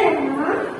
Será?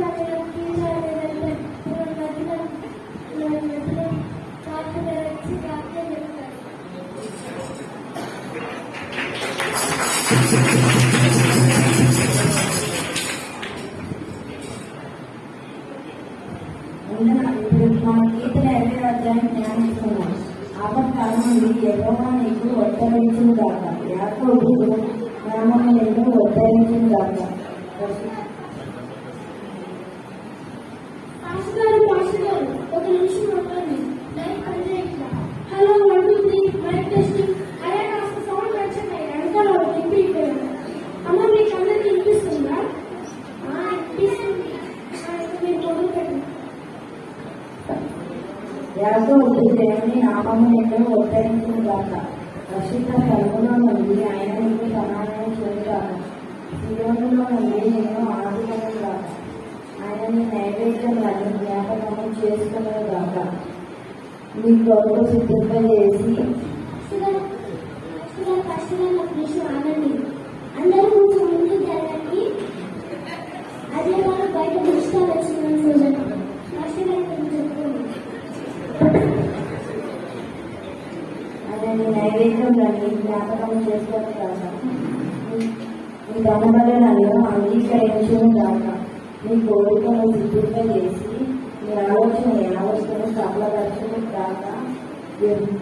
ఇప్పుడు మా గీతల ఇరవై అధ్యాయం ధ్యానిస్తున్నాం ఆపత్కాలం నుండి ఎవరో నీకు ఉత్తరించిన దాకా యాకోబు నామం నీకు ఉత్తరించిన దేవుని నామము ఉత్తరించిన దాకా రక్షిత కలుగులో నుండి ఆయన నీకు సమాధానం చేస్తాను శిలోనులో నుండి నేను ఆదుకునే దాకా ఆయన నీ నైవేద్యం అని జ్ఞాపకం చేసుకునే దాకా నీ కొరకు సిద్ధంపజేసి చేసి జ్ఞాపకం చేసుకొని కాక నీ దమబలను అంగీకరించును కాక నీ కోరికను సిద్ధింప చేసి నీ ఆలోచన యావస్థను సఫలపరచును కాక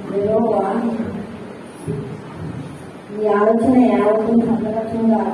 విరోవా నీ ఆలోచన యావత్తును సఫలపరచును కాక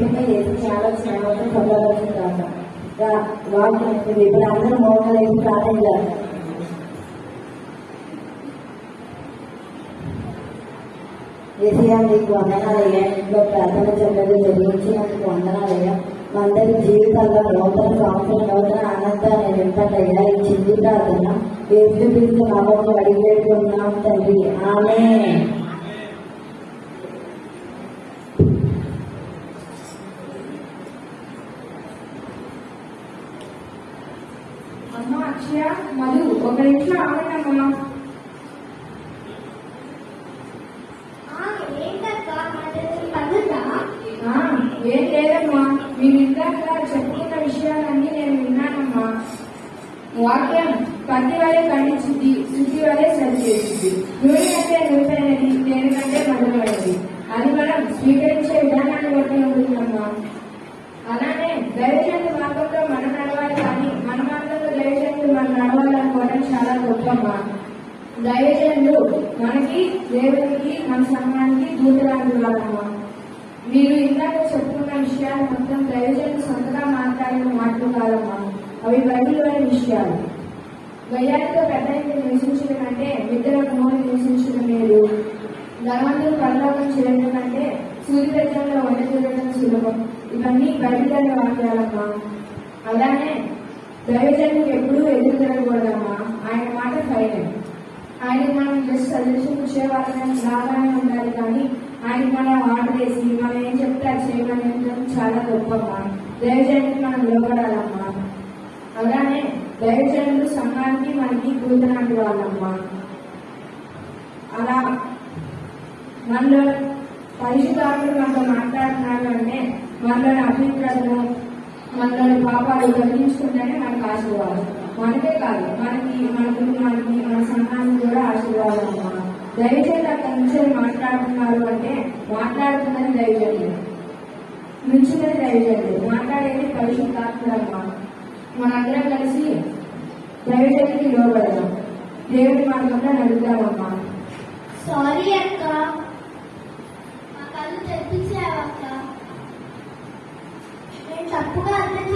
కోరికను చేసి చాలా శ్రమతో కాక వాక్యం ఇప్పుడు నీకు వందనాలయ్యా ఇంట్లో ప్రార్థన చెల్లెలు నిర్వహించినందుకు వందనాలయ్యా మా అందరి జీవితాల్లో నూతన సంవత్సరం నూతన ఆనందాన్ని నింపటయ్యా ఈ చిన్న ప్రార్థన ఏసు నామం అడిగేట్టున్నాం తండ్రి. ఆమె ఒక నిమిషం ఆగండమ్మా ఏంటక్క? పనుందా? ఆ, ఏం లేదమ్మా. మీరు ఇందాక చెప్పుకున్న విషయాలన్నీ నేను విన్నానమ్మా. వాక్యం పత్తి వలె ఖండించింది శుద్ధి వలె సరిచేసింది నూనె అంటే నూతనది దేనికంటే మధురమైనది అది మనం స్వీకరించే విధానాన్ని బట్టి ఉంటుందమ్మా అలానే దైవజనుల మార్గంలో మనం నడవాలి కానీ మన మార్గంలో దైవజనులు మనం నడవాలనుకోవడం చాలా గొప్పమ్మా దైవజనులు మనకి దేవునికి మన సంఘానికి దూతలాంటి వాళ్ళమ్మా మీరు ఇందాక చెప్పుకున్న విషయాలు మొత్తం దైవజనులు సొంతగా మాట్లాడిన మాటలు కాదమ్మా. అవి బయలులోని విషయాలు. గయ్యాలతో పెద్ద నివసించడం అంటే మిద్దెల కుమారు నివసించడం లేదు. ధనవంతులు పరలోకం చేయడం కంటే సూర్యరత్నంలో వంట చూడడం సులభం. ఇవన్నీ బయలుదేరి వాక్యాలమ్మా. అలానే దైవజనులకు ఎప్పుడూ ఎదురు తిరగకూడదమ్మా. ఆయన మాట ఫైనల్ ఆయన మనం జస్ట్ సజెషన్ ఇచ్చేవాళ్ళని లాగానే ఉండాలి కానీ ఆయన మనం ఆర్డర్ వేసి మనం ఏం చెప్తే అది చేయమని చాలా గొప్పమ్మా దైవజనులకు మనం లోపడాలమ్మా అలానే దైవజనులు సంఘానికి మనకి కూతునాటి వాళ్ళమ్మా. అలా మనలో పరిశుధాత్ముడు మనతో మాట్లాడుతున్నాడు అంటే మనలోని అభిప్రాయాలు మనలోని పాపాలు తొలగించుకుంటేనే మనకు ఆశీర్వాదం. మనకే కాదు మనకి మనకి మనకి మన సంతానం కూడా ఆశీర్వాదం అమ్మా. దయచేసి అక్కడ నుంచి మాట్లాడుతున్నారు అంటే మాట్లాడుతుందని దయచేయండి నుంచుదని దయచేయండి మాట్లాడేది పరిశుద్ధాత్ముడమ్మా మనందరం కలిసి దయచేసి లోబడదాం దేవుడి మార్గంలో నడుగుతామమ్మా సారీ అక్క. మా కళ్ళు తెప్పించావక్క నేను తప్పుగా అర్థం